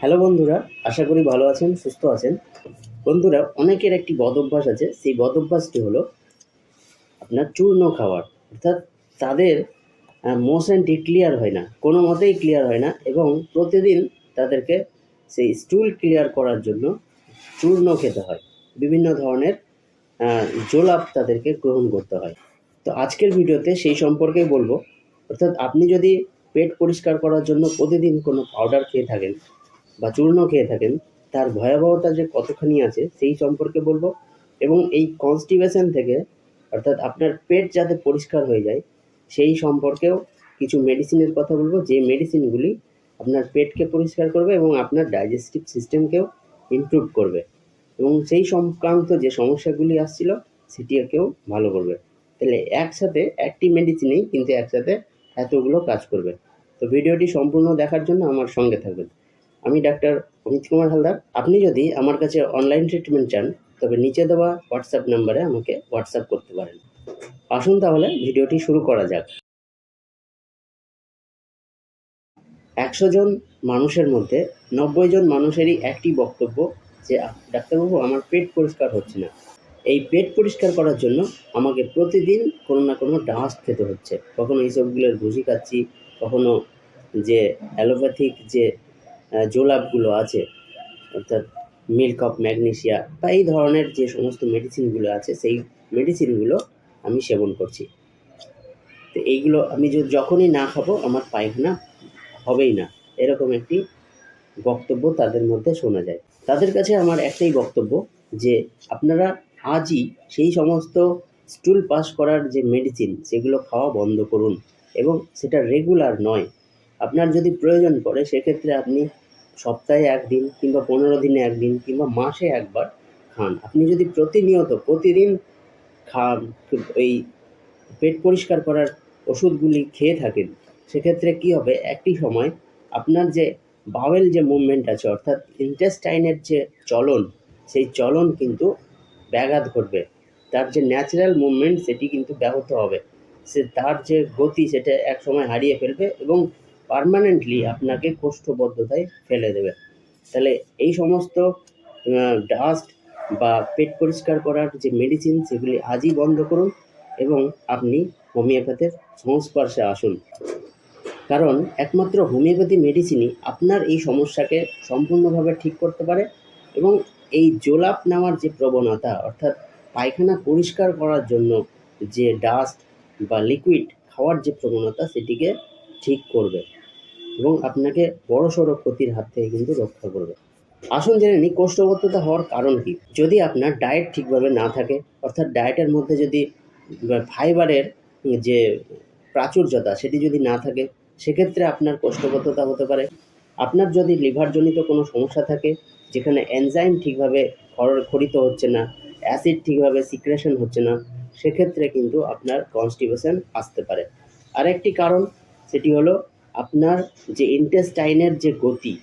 Hello বন্ধুরা, আশা করি ভালো আছেন, সুস্থ আছেন। বন্ধুরা, অনেকের একটি বদ অভ্যাস আছে, সেই বদ অভ্যাসটি হলো আপনার চূর্ণ খাওয়ার। অর্থাৎ তাদের মোশনটি ক্লিয়ার হয় না, কোনো মতেই ক্লিয়ার হয় না এবং প্রতিদিন তাদেরকে সেই স্টুল ক্লিয়ার করার জন্য চূর্ণ খেতে হয়। বিভিন্ন ধরনের জোলাপ তাদেরকে গ্রহণ করতে হয়। তো আজকের ভিডিওতে সেই সম্পর্কে বলব। অর্থাৎ আপনি যদি পেট পরিষ্কার করার জন্য প্রতিদিন কোনো পাউডার খেয়ে থাকেন বা চূর্ণ খেয়ে থাকেন, তার ভয়াবহতা যে কতখানি আছে সেই সম্পর্কে বলব। এবং এই কনস্টিপেশন থেকে, অর্থাৎ আপনার পেট যাতে পরিষ্কার হয়ে যায়, সেই সম্পর্কেও কিছু মেডিসিনের কথা বলব, যে মেডিসিনগুলি আপনার পেটকে পরিষ্কার করবে এবং আপনার ডাইজেস্টিভ সিস্টেমকেও ইমপ্রুভ করবে। এবং সেই সংক্রান্ত যে সমস্যাগুলি আসছিল, সেটিকেও ভালো করবে। তাহলে একসাথে একটি মেডিসিনেই কিন্তু একসাথে এতগুলো কাজ করবে। তো ভিডিওটি সম্পূর্ণ দেখার জন্য আমার সঙ্গে থাকবেন। আমি ডাক্তার অমিত কুমার হালদার। আপনি যদি আমার কাছে অনলাইন ট্রিটমেন্ট চান, তবে নিচে দেওয়া হোয়াটসঅ্যাপ নাম্বারে আমাকে হোয়াটসঅ্যাপ করতে পারেন। আসুন তাহলে ভিডিওটি শুরু করা যাক। একশো জন মানুষের মধ্যে নব্বই জন মানুষেরই একটি বক্তব্য যে ডাক্তারবাবু, আমার পেট পরিষ্কার হচ্ছে না। এই পেট পরিষ্কার করার জন্য আমাকে প্রতিদিন কোনো না কোনো ডাস্ট খেতে হচ্ছে। কখনো এইসবগুলোর ভুসি খাচ্ছি, কখনো যে অ্যালোপ্যাথিক যে জোলাপগুলো আছে, অর্থাৎ মিল্ক অফ ম্যাগনেশিয়া বা এই ধরনের যে সমস্ত মেডিসিনগুলো আছে, সেই মেডিসিনগুলো আমি সেবন করছি। তো এইগুলো আমি যখনই না খাব, আমার পায়খানা হবেই না। এরকম একটি বক্তব্য তাদের মধ্যে শোনা যায়। তাদের কাছে আমার একটাই বক্তব্য যে, আপনারা আজই সেই সমস্ত স্টুল পাস করার যে মেডিসিন সেগুলো খাওয়া বন্ধ করুন এবং সেটা রেগুলার নয়। আপনার যদি প্রয়োজন পড়ে, সেক্ষেত্রে আপনি সপ্তাহে একদিন কিংবা পনেরো দিনে একদিন কিংবা মাসে একবার খান। আপনি যদি প্রতিনিয়ত, প্রতিদিন খান, এই পেট পরিষ্কার করার ওষুধগুলি খেয়ে থাকেন, সেক্ষেত্রে কি হবে? একটি সময় আপনার যে বাওয়েল যে মুভমেন্ট আছে, অর্থাৎ ইন্টেস্টাইনের যে চলন, সেই চলন কিন্তু ব্যাঘাত ঘটবে। তার যে ন্যাচারাল মুভমেন্ট সেটি কিন্তু ব্যাহত হবে। সে তার যে গতি, সেটা এক সময় হারিয়ে ফেলবে এবং পার্মানেন্টলি আপনাকে কোষ্ঠবদ্ধতায় ফেলে দেবে। তাহলে এই সমস্ত ডাস্ট বা পেট পরিষ্কার করার যে মেডিসিন সেগুলি আজই বন্ধ করুন এবং আপনি হোমিওপ্যাথের সংস্পর্শে আসুন। কারণ একমাত্র হোমিওপ্যাথি মেডিসিনই আপনার এই সমস্যাকে সম্পূর্ণভাবে ঠিক করতে পারে এবং এই জোলাপ নেওয়ার যে প্রবণতা অর্থাৎ পায়খানা পরিষ্কার করার জন্য যে ডাস্ট বা লিকুইড খাওয়ার যে প্রবণতা সেটিকে ঠিক করবে। এবং আপনাকে বড় সড়ো ক্ষতির হাত থেকে কিন্তু রক্ষা করবে। আসুন জেনে নিই কোষ্ঠবদ্ধতা হওয়ার কারণ কি। যদি আপনার ডায়েট ঠিকভাবে না থাকে, অর্থাৎ ডায়েটের মধ্যে যদি ফাইবারের যে প্রাচুর্যতা সেটি যদি না থাকে, সেক্ষেত্রে আপনার কোষ্ঠবদ্ধতা হতে পারে। আপনার যদি লিভারজনিত কোনো সমস্যা থাকে, যেখানে এনজাইম ঠিকভাবে খর- খরিত হচ্ছে না অ্যাসিড ঠিকভাবে সিক্রেশন হচ্ছে না, সেক্ষেত্রে কিন্তু আপনার কনস্টিপেশন আসতে পারে। আরেকটি কারণ, সেটি হলো আপনার যে ইন্টেস্টাইনের যে গতি,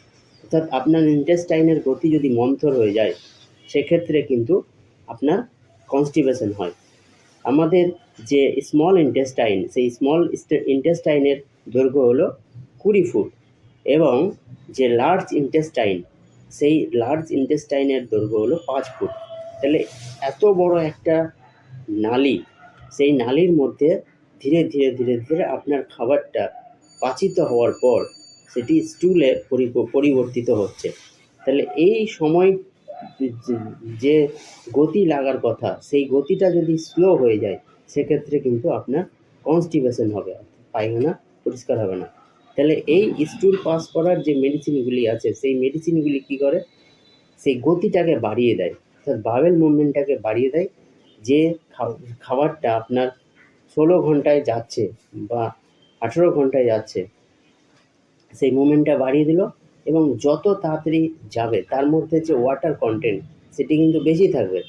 অর্থাৎ আপনার ইন্টেস্টাইনের গতি যদি মন্থর হয়ে যায়, সেক্ষেত্রে কিন্তু আপনার কনস্টিপেশন হয়। আমাদের যে স্মল ইন্টেস্টাইন সেই স্মল ইন্টেস্টাইনের দৈর্ঘ্য হলো কুড়ি ফুট এবং যে লার্জ ইন্টেস্টাইন সেই লার্জ ইন্টেস্টাইনের দৈর্ঘ্য হলো পাঁচ ফুট। তাহলে এত বড় একটা নালী, সেই নালীর মধ্যে ধীরে ধীরে ধীরে ধীরে আপনার খাবারটা পাচিত হওয়ার পর সেটি স্টুলে পরি- পরিবর্তিত হচ্ছে। তাহলে এই সময় যে- গতি লাগার কথা, সেই গতিটা যদি স্লো হয়ে যায়, সেক্ষেত্রে কিন্তু আপনার কনস্টিপেশন হবে, পায়খানা পরিষ্কার হবে না। তাহলে এই স্টুল পাস করার যে মেডিসিনগুলি আছে, সেই মেডিসিনগুলি কী করে? সেই গতিটাকে বাড়িয়ে দেয়। অর্থাৎ বাবেল মুভমেন্টটাকে বাড়িয়ে দেয়। যে খাবারটা আপনার ষোলো ঘন্টায় যাচ্ছে বা আঠেরো ঘন্টায় যাচ্ছে। সেই মুভমেন্টটা বাড়িয়ে দিল এবং যত তাড়াতাড়ি যাবে, তার মধ্যে যে ওয়াটার কন্টেন্ট সেটি কিন্তু বেশি থাকবে।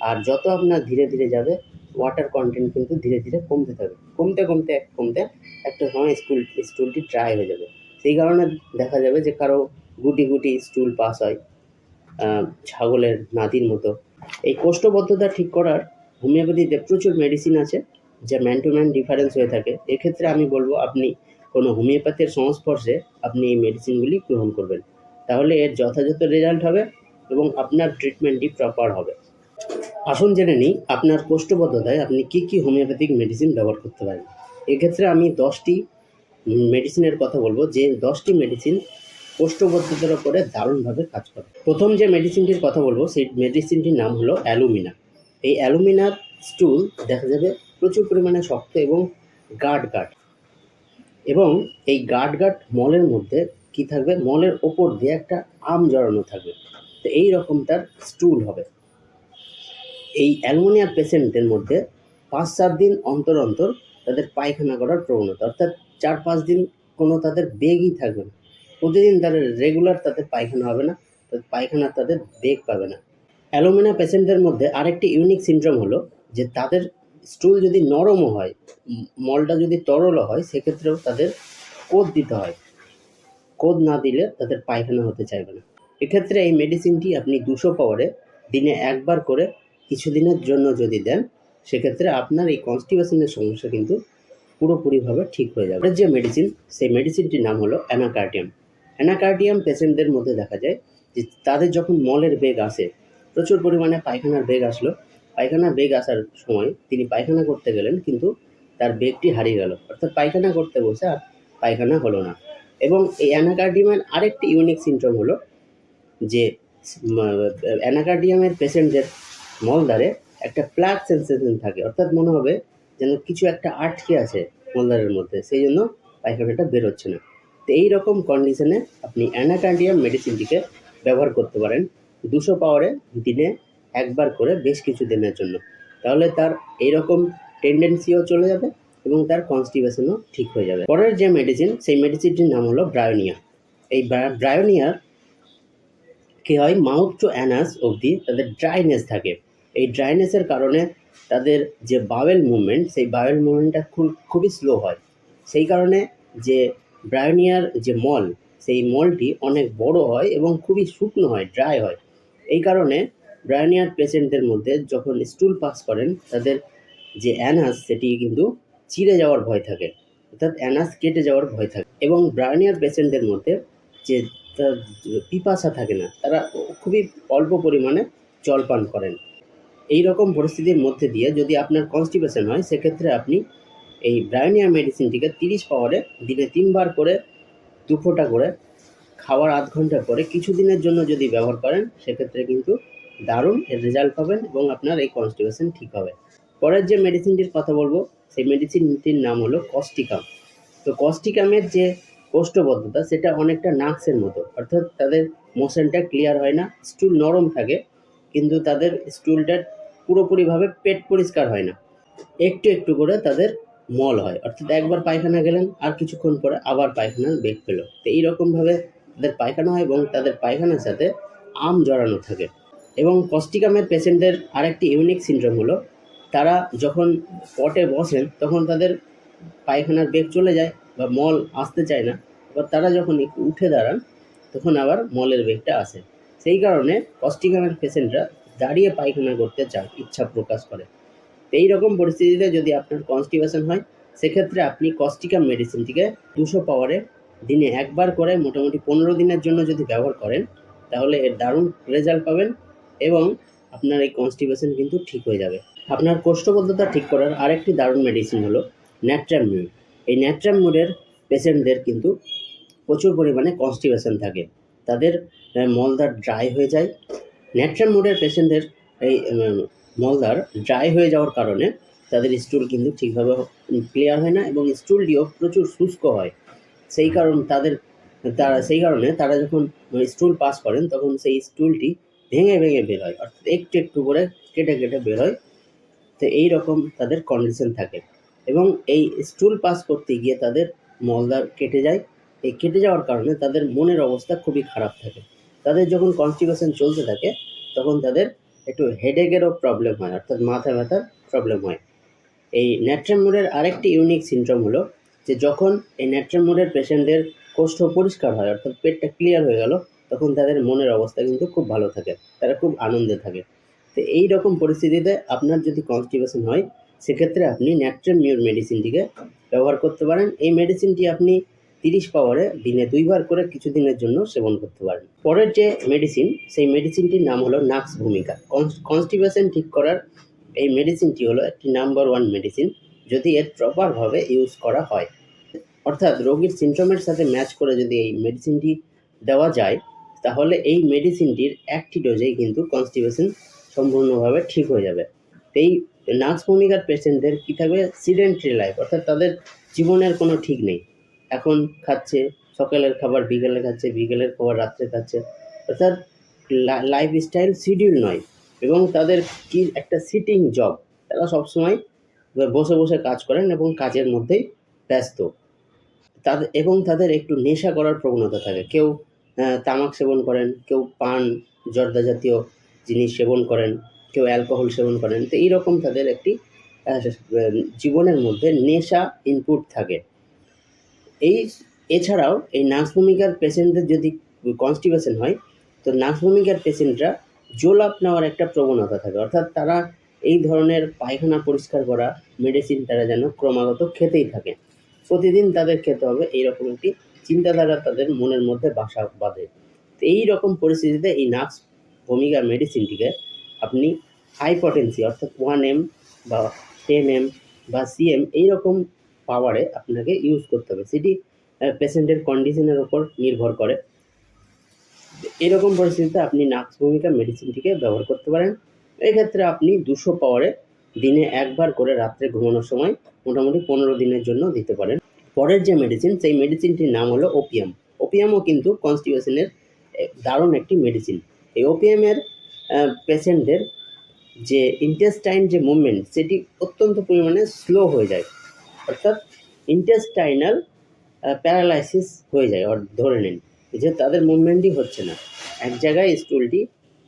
আর যত আপনার ধীরে ধীরে যাবে ওয়াটার কন্টেন্ট কিন্তু ধীরে ধীরে কমতে থাকবে। কমতে কমতে কমতে একটা সময় স্কুল স্টুলটি ট্রাই হয়ে যাবে। সেই কারণে দেখা যাবে যে কারও গুটি গুটি স্টুল পাস হয় ছাগলের নাতির মতো। এই কোষ্ঠবদ্ধতা ঠিক করার হোমিওপ্যাথিতে প্রচুর মেডিসিন আছে। যা ম্যান টু ম্যান ডিফারেন্স হয়ে থাকে, এক্ষেত্রে আমি বলব আপনি কোনো হোমিওপ্যাথের সংস্পর্শে আপনি এই মেডিসিনগুলি গ্রহণ করবেন। তাহলে এর যথাযথ রেজাল্ট হবে এবং আপনার ট্রিটমেন্টটি প্রপার হবে। আসুন জেনে নিই, আপনার কোষ্ঠবদ্ধতায় আপনি কী কী হোমিওপ্যাথিক মেডিসিন ব্যবহার করতে পারেন। এক্ষেত্রে আমি দশটি মেডিসিনের কথা বলব, যে দশটি মেডিসিন কোষ্ঠবদ্ধতার উপরে দারুণভাবে কাজ করে। প্রথম যে মেডিসিনটির কথা বলব, সেই মেডিসিনটির নাম হলো অ্যালুমিনা। এই অ্যালুমিনার স্টুল দেখা যাবে প্রচুর পরিমাণে শক্ত এবং গাঢ় গাঢ়। এবং এই গাঢ় গাঢ় মলের মধ্যে কি থাকবে? মলের ওপর দিয়ে একটা আম জড়ানো থাকবে। তো এই রকম তার স্টুল হবে। এই অ্যালমোনিয়া পেশেন্টের মধ্যে পাঁচ সাত দিন অন্তর অন্তর তাদের পায়খানা করার প্রবণতা, অর্থাৎ চার পাঁচ দিন কোনো তাদের বেগই থাকবে না। প্রতিদিন তাদের রেগুলার তাদের পায়খানা হবে না, তাদের পায়খানা তাদের বেগ পাবে না। অ্যালুমিনা পেশেন্টদের মধ্যে আরেকটি ইউনিক সিনড্রোম হলো যে তাদের স্টুল যদি নরমও হয় মলটা যদি তরলও হয়, সেক্ষেত্রেও তাদের কোদ দিতে হয়। কোদ না দিলে তাদের পায়খানা হতে চাইবে না। এক্ষেত্রে এই মেডিসিনটি আপনি দুশো পাওয়ারে দিনে একবার করে কিছুদিনের জন্য যদি দেন, সেক্ষেত্রে আপনার এই কনস্টিপেশনের সমস্যা কিন্তু পুরোপুরিভাবে ঠিক হয়ে যাবে। যে মেডিসিন সেই মেডিসিনটির নাম হলো অ্যানাকার্ডিয়াম অ্যানাকার্ডিয়াম পেশেন্টদের মধ্যে দেখা যায় যে তাদের যখন মলের বেগ আসে, প্রচুর পরিমাণে পায়খানার বেগ আসলো পায়খানার বেগ আসার সময় তিনি পায়খানা করতে গেলেন, কিন্তু তার বেগটি হারিয়ে গেল। অর্থাৎ পায়খানা করতে বসে আর পায়খানা হলো না। এবং এই অ্যানাকার্ডিয়ামের আরেকটি ইউনিক সিমটম হলো যে অ্যানাকার্ডিয়ামের পেশেন্টদের মলদ্বারে একটা প্লাগ সেন্সেশন থাকে। অর্থাৎ মনে হবে যেন কিছু একটা আটকে আছে মলদ্বারের মধ্যে, সেই জন্য পায়খানাটা বেরোচ্ছে না। তো এই রকম কন্ডিশনে আপনি অ্যানাকার্ডিয়াম মেডিসিনটিকে ব্যবহার করতে পারেন। দুশো পাওয়ারে দিনে একবার করে বেশ কিছু দিনের জন্য। তাহলে তার এইরকম টেন্ডেন্সিও চলে যাবে এবং তার কনস্টিপেশনও ঠিক হয়ে যাবে। পরের যে মেডিসিন সেই মেডিসিনটির নাম হলো ব্রায়োনিয়া এই ব্রায়োনিয়ার কী হয়? মাউথ টু অ্যানাস অবধি তাদের ড্রাইনেস থাকে। এই ড্রাইনেসের কারণে তাদের যে বাওয়েল মুভমেন্ট সেই বাওয়েল মুভমেন্টটা খুব, খুবই স্লো হয়। সেই কারণে যে ব্রায়োনিয়ার যে মল সেই মলটি অনেক বড় হয় এবং খুবই শুকনো হয় ড্রাই হয়। এই কারণে ব্রায়োনিয়ার পেশেন্টদের মধ্যে যখন স্টুল পাস করেন, তাদের যে অ্যানাস সেটি কিন্তু চিড়ে যাওয়ার ভয় থাকে। অর্থাৎ অ্যানাস কেটে যাওয়ার ভয় থাকে। এবং ব্রায়োনিয়ার পেশেন্টদের মধ্যে যে পিপাসা থাকে না, তারা খুবই অল্প পরিমাণে জল পান করেন। এই রকম পরিস্থিতির মধ্যে দিয়ে যদি আপনার কনস্টিপেশন হয়, সেক্ষেত্রে আপনি এই ব্রায়োনিয়া মেডিসিনটিকে তিরিশ পাওয়ারে দিনে তিনবার করে দু ফোঁটা করে খাওয়ার আধ ঘণ্টা পরে কিছুদিনের জন্য যদি ব্যবহার করেন, সেক্ষেত্রে কিন্তু দারুণ রেজাল্ট পাবেন এবং আপনার এই কনস্টিপেশন ঠিক হবে। পরের যে মেডিসিনটির কথা বলব, সেই মেডিসিনটির নাম হলো কস্টিকাম তো কস্টিকামের যে কোষ্ঠবদ্ধতা, সেটা অনেকটা নাক্সের মতো। অর্থাৎ তাদের মোশনটা ক্লিয়ার হয় না স্টুল নরম থাকে, কিন্তু তাদের স্টুলটা পুরোপুরিভাবে পেট পরিষ্কার হয় না। একটু একটু করে তাদের মল হয়। অর্থাৎ একবার পায়খানা গেলেন, আর কিছুক্ষণ পরে আবার পায়খানার বেগ পেল। তো এইরকমভাবে তাদের পায়খানা হয় এবং তাদের পায়খানার সাথে আম জড়ানো থাকে। এবং কস্টিকামের পেশেন্টদের আরেকটি ইউনিক সিনড্রোম হলো, তারা যখন পটে বসেন তখন তাদের পায়খানার বেগ চলে যায় বা মল আসতে চায় না। এবার তারা যখন উঠে দাঁড়ান, তখন আবার মলের বেগটা আসে। সেই কারণে কস্টিকামের পেশেন্টরা দাঁড়িয়ে পায়খানা করতে চায়, ইচ্ছা প্রকাশ করে। এই রকম পরিস্থিতিতে যদি আপনার কনস্টিপেশন হয়, সেক্ষেত্রে আপনি কস্টিকাম মেডিসিনটিকে দুশো পাওয়ারে দিনে একবার করে মোটামুটি পনেরো দিনের জন্য যদি ব্যবহার করেন, তাহলে এর দারুণ রেজাল্ট পাবেন। এবং আপনার এই কনস্টিপেশন কিন্তু ঠিক হয়ে যাবে। আপনার কোষ্ঠবদ্ধতা ঠিক করার আরেকটি দারুণ মেডিসিন হলো ন্যাট্রামিউড এই ন্যাট্রামিউডের পেশেন্টদের কিন্তু প্রচুর পরিমাণে কনস্টিপেশন থাকে। তাদের আহ, মলদ্বার ড্রাই হয়ে যায়। ন্যাট্রামিউডের পেশেন্টদের এই উম, মলদ্বার ড্রাই হয়ে যাওয়ার কারণে তাদের স্টুল কিন্তু ঠিকভাবে ক্লিয়ার হয় না এবং স্টুলটিও প্রচুর শুষ্ক হয়। সেই কারণ তাদের তারা সেই কারণে তারা যখন স্টুল পাস করেন তখন সেই স্টুলটি ভেঙে ভেঙে বের হয়। অর্থাৎ একটু একটু করে কেটে কেটে বের হয়। তো এই রকম তাদের কন্ডিশন থাকে। এবং এই স্টুল পাস করতে গিয়ে তাদের মলদার কেটে যায়। এই কেটে যাওয়ার কারণে তাদের মনের অবস্থা খুবই খারাপ থাকে। তাদের যখন কনস্টিপেশন চলতে থাকে, তখন তাদের একটু হেডেকেরও প্রবলেম হয়। অর্থাৎ মাথা ব্যথার প্রবলেম হয়। এই ন্যাট্রামোডের আরেকটি ইউনিক সিনড্রোম হলো যে যখন এই ন্যাট্রামোডের পেশেন্টদের কোষ্ঠ পরিষ্কার হয়, অর্থাৎ পেটটা ক্লিয়ার হয়ে গেল তখন তাদের মনের অবস্থা কিন্তু খুব ভালো থাকে, তারা খুব আনন্দে থাকে। তো এই রকম পরিস্থিতিতে আপনার যদি কনস্টিপেশন হয়, সেক্ষেত্রে আপনি ন্যাট্রামিউর মেডিসিনটিকে ব্যবহার করতে পারেন। এই মেডিসিনটি আপনি তিরিশ পাওয়ারে দিনে দুইবার করে কিছুদিনের জন্য সেবন করতে পারেন। পরের যে মেডিসিন সেই মেডিসিনটির নাম হলো নাক্স ভূমিকা কনস্টিপেশন ঠিক করার এই মেডিসিনটি হলো একটি নাম্বার ওয়ান মেডিসিন যদি এর প্রপারভাবে ইউজ করা হয়। অর্থাৎ রোগীর সিমটমের সাথে ম্যাচ করে যদি এই মেডিসিনটি দেওয়া যায় তাহলে এই মেডিসিনটির একটি ডোজেই কিন্তু কনস্টিপেশন সম্পূর্ণভাবে ঠিক হয়ে যাবে। এই নার্স ভূমিকার পেশেন্টদের কী থাকবে? সিডেন্টারি লাইফ অর্থাৎ তাদের জীবনের কোনো ঠিক নেই। এখন খাচ্ছে, সকালের খাবার, বিকেলে খাচ্ছে, বিকেলের খাবার, রাত্রে খাচ্ছে। অর্থাৎ লাইফ স্টাইল শিডিউল নয়। এবং তাদের কি একটা সিটিং জব তারা সবসময় বসে বসে কাজ করেন এবং কাজের মধ্যেই ব্যস্ত। তাদের এবং তাদের একটু নেশা করার প্রবণতা থাকে। কেউ তামাক সেবন করেন, কেউ পান, জর্দা জাতীয় জিনিস সেবন করেন, কেউ অ্যালকোহল সেবন করেন। তো এইরকম তাদের একটি জীবনের মধ্যে নেশা ইনপুট থাকে। এই, এছাড়াও এই নার্স ভূমিকার পেশেন্টদের যদি কনস্টিপেশন হয়, তো নার্স ভূমিকার পেশেন্টরা জোলাপ নেওয়ার একটা প্রবণতা থাকে। অর্থাৎ তারা এই ধরনের পায়খানা পরিষ্কার করা মেডিসিন তারা যেন ক্রমাগত খেতেই থাকে। প্রতিদিন তাদের খেতে হবে, এইরকম একটি চিন্তাধারা তাদের মনের মধ্যে বাসা বাঁধে। তো এই রকম পরিস্থিতিতে এই নাক্স ভূমিকা মেডিসিনটিকে আপনি হাই পটেন্সি অর্থাৎ ওয়ান এম বা টেন এম বা সিএম এইরকম পাওয়ারে আপনাকে ইউজ করতে হবে। সেটি পেশেন্টের কন্ডিশনের ওপর নির্ভর করে। এরকম পরিস্থিতিতে আপনি নাক্স ভূমিকা মেডিসিনটিকে ব্যবহার করতে পারেন। এক্ষেত্রে আপনি দুশো পাওয়ারে দিনে একবার করে রাত্রে ঘুমানোর সময় মোটামুটি পনেরো দিনের জন্য দিতে পারেন। পরের যে মেডিসিন সেই মেডিসিনটির নাম হলো ওপিয়াম ওপিয়ামও কিন্তু কনস্টিপেশনের দারুণ একটি মেডিসিন এই ওপিয়ামের পেশেন্টদের যে ইন্টেস্টাইন যে মুভমেন্ট সেটি অত্যন্ত পরিমাণে স্লো হয়ে যায়। অর্থাৎ ইন্টেস্টাইনাল প্যারালাইসিস হয়ে যায়, অর, ধরে নিন। যে তাদের মুভমেন্টই হচ্ছে না। এক জায়গায় স্টুলটি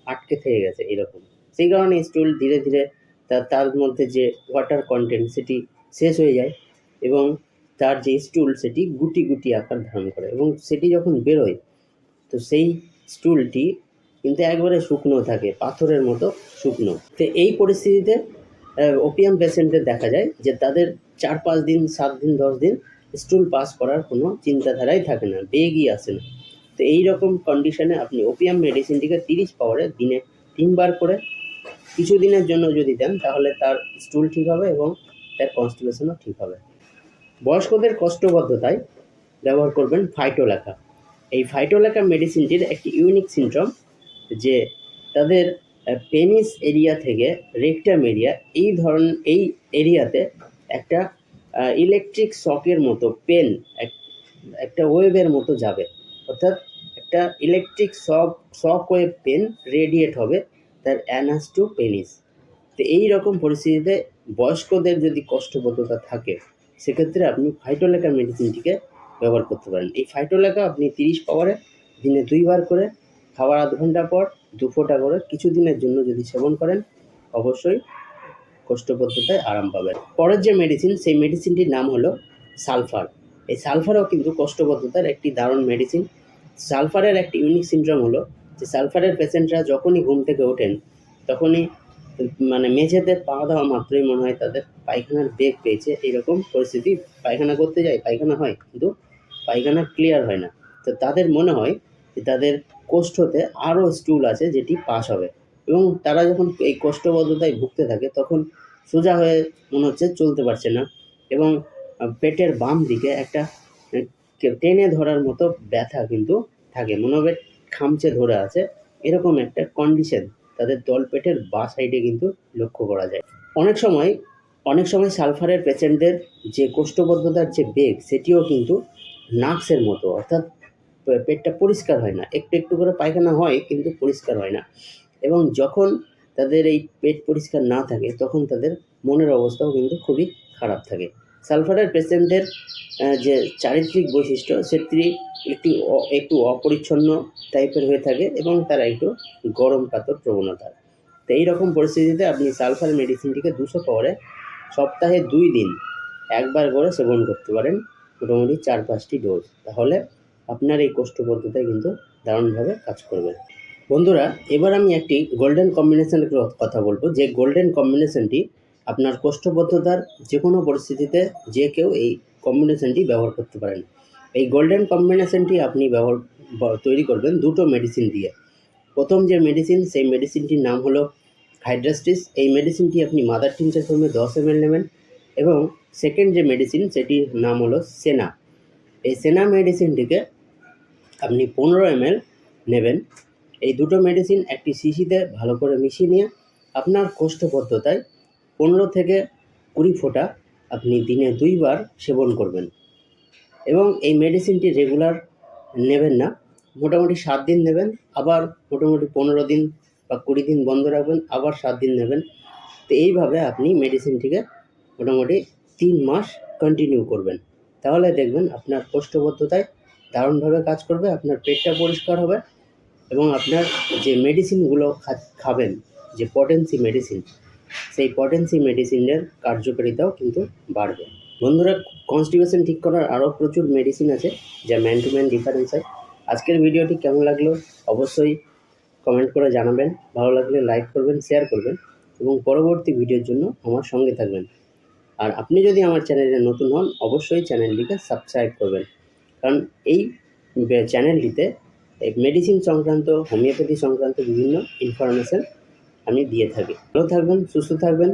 আটকে থেকে গেছে, এরকম। সেই কারণে স্টুল ধীরে ধীরে তার মধ্যে যে ওয়াটার কন্টেন্ট সেটি শেষ হয়ে যায় এবং তার যে স্টুল সেটি গুটি গুটি আকার ধারণ করে এবং সেটি যখন বেরোয়, তো সেই স্টুলটি কিন্তু একবারে শুকনো থাকে, পাথরের মতো শুকনো। তো এই পরিস্থিতিতে ওপিয়াম পেশেন্টদের দেখা যায় যে তাদের চার পাঁচ দিন, সাত দিন, দশ দিন স্টুল পাস করার কোনো চিন্তাধারাই থাকে না, বেগই আসে না। তো এই রকম কন্ডিশনে আপনি ওপিয়াম মেডিসিনটিকে তিরিশ পাওয়ারে দিনে তিনবার করে কিছু দিনের জন্য যদি দেন, তাহলে তার স্টুল ঠিক হবে এবং তার কনস্টিপেশনও ঠিক হবে। বয়স্কদের কষ্টবদ্ধতায় ব্যবহার করবেন ফাইটোলেখা। এই ফাইটোলেখা মেডিসিনটির একটি ইউনিক সিনড্রোম যে তাদের পেনিস এরিয়া থেকে রেকটাম এরিয়া, এই ধরনের এই এরিয়াতে একটা ইলেকট্রিক শকের মতো পেন একটা ওয়েভের মতো যাবে। অর্থাৎ একটা electric shock shock wave pain radiate হবে তার অ্যানাস টু পেনিস তো এই রকম পরিস্থিতিতে বয়স্কদের যদি কষ্টবদ্ধতা থাকে সেক্ষেত্রে আপনি ফাইটোলেকা মেডিসিনটিকে ব্যবহার করতে পারেন। এই ফাইটোলেকা আপনি তিরিশ পাওয়ারে দিনে দুইবার করে, খাওয়ার আধ ঘণ্টা পর দু ফোঁটা করে কিছু দিনের জন্য যদি সেবন করেন, অবশ্যই কোষ্ঠবদ্ধতায় আরাম পাবেন। পরের যে মেডিসিন সেই মেডিসিনটির নাম হলো সালফার। এই সালফারও কিন্তু কোষ্ঠবদ্ধতার একটি দারুণ মেডিসিন সালফারের একটি ইউনিক সিনড্রোম হলো যে সালফারের পেশেন্টরা যখনই ঘুম থেকে ওঠেন, তখনই মানে মেঝেতে পা দেওয়া মাত্রই মনে হয় তাদের পায়খানার বেগ পেয়েছে। এরকম পরিস্থিতি পায়খানা করতে যায়, পায়খানা হয়, কিন্তু পায়খানা ক্লিয়ার হয় না। তো তাদের মনে হয় যে তাদের কোষ্ঠতে আরও স্টুল আছে যেটি পাস হবে। এবং তারা যখন এই কোষ্ঠবদ্ধতায় ভুগতে থাকে, তখন সোজা হয়ে মনে হচ্ছে চলতে পারছে না। এবং পেটের বাম দিকে একটা টেনে ধরার মতো ব্যথা কিন্তু থাকে। মনে হবে খামচে ধরে আছে। এরকম একটা কন্ডিশন তাদের তলপেটের বা সাইডে কিন্তু লক্ষ্য করা যায়। অনেক সময় অনেক সময় সালফারের পেশেন্টদের যে কোষ্ঠবদ্ধতার যে বেগ, সেটিও কিন্তু নাক্সের মতো, অর্থাৎ পেটটা পরিষ্কার হয় না। একটু একটু করে পায়খানা হয়, কিন্তু পরিষ্কার হয় না। এবং যখন তাদের এই পেট পরিষ্কার না থাকে, তখন তাদের মনের অবস্থাও কিন্তু খুবই খারাপ থাকে। সালফারের পেশেন্টের যে চারিত্রিক বৈশিষ্ট্য, সেটি একটি একটু অপরিচ্ছন্ন টাইপের হয়ে থাকে এবং তারা একটু গরম কাতর প্রবণতা। তো এই রকম পরিস্থিতিতে আপনি সালফার মেডিসিনটিকে দুশো পাওয়ারে সপ্তাহে দুই দিন একবার করে সেবন করতে পারেন, মোটামুটি চার পাঁচটি ডোজ। তাহলে আপনার এই কোষ্ঠবদ্ধতায় কিন্তু দারুণভাবে কাজ করবে। বন্ধুরা, এবার আমি একটি গোল্ডেন কম্বিনেশনের কথা বলব। যে গোল্ডেন কম্বিনেশনটি আপনার কোষ্ঠবদ্ধতার যে কোনো পরিস্থিতিতে যে কেউ এই কম্বিনেশনটি ব্যবহার করতে পারেন। এই গোল্ডেন কম্বিনেশনটি আপনি ব্যবহার তৈরি করবেন দুটো মেডিসিন দিয়ে। প্রথম যে মেডিসিন সেই মেডিসিনটির নাম হলো হাইড্রাস্টিস এই মেডিসিনটি আপনি মাদার টিনচার ফর্মে দশ এম নেবেন এবং সেকেন্ড যে মেডিসিন সেটির নাম হলো সেনা এই সেনা মেডিসিনটিকে আপনি পনেরো এম নেবেন। এই দুটো মেডিসিন একটি শিশিতে ভালো করে মিশিয়ে নিয়ে আপনার কোষ্ঠবদ্ধতায় পনেরো থেকে কুড়ি ফোঁটা আপনি দিনে দুইবার সেবন করবেন। এবং এই মেডিসিনটি রেগুলার নেবেন না। মোটামুটি সাত দিন নেবেন, আবার মোটামুটি পনেরো দিন বা কুড়ি দিন বন্ধ রাখবেন, আবার সাত দিন নেবেন। তো এইভাবে আপনি মেডিসিনটিকে মোটামুটি তিন মাস কন্টিনিউ করবেন। তাহলে দেখবেন আপনার কোষ্ঠবদ্ধতায় দারুণভাবে কাজ করবে, আপনার পেটটা পরিষ্কার হবে এবং আপনার যে মেডিসিনগুলো খাবেন, যে পটেন্সি মেডিসিন সেই পটেন্সি মেডিসিনের কার্যকারিতাও কিন্তু বাড়বে। বন্ধুরা কনস্টিপেশন ঠিক করার আরও প্রচুর মেডিসিন আছে যা ম্যান টু ম্যান ডিফারেন্স হয়। আজকের ভিডিওটি কেমন লাগল অবশ্যই কমেন্ট করে জানাবেন। ভালো লাগলে লাইক করবেন শেয়ার করবেন এবং পরবর্তী ভিডিওর জন্য আমার সঙ্গে থাকবেন। আর আপনি যদি আমার চ্যানেলে নতুন হন, অবশ্যই চ্যানেলটিকে সাবস্ক্রাইব করবেন। কারণ এই চ্যানেলটিতে মেডিসিন সংক্রান্ত হোমিওপ্যাথি সংক্রান্ত বিভিন্ন ইনফরমেশান আমি দিয়ে থাকি। ভালো থাকবেন সুস্থ থাকবেন।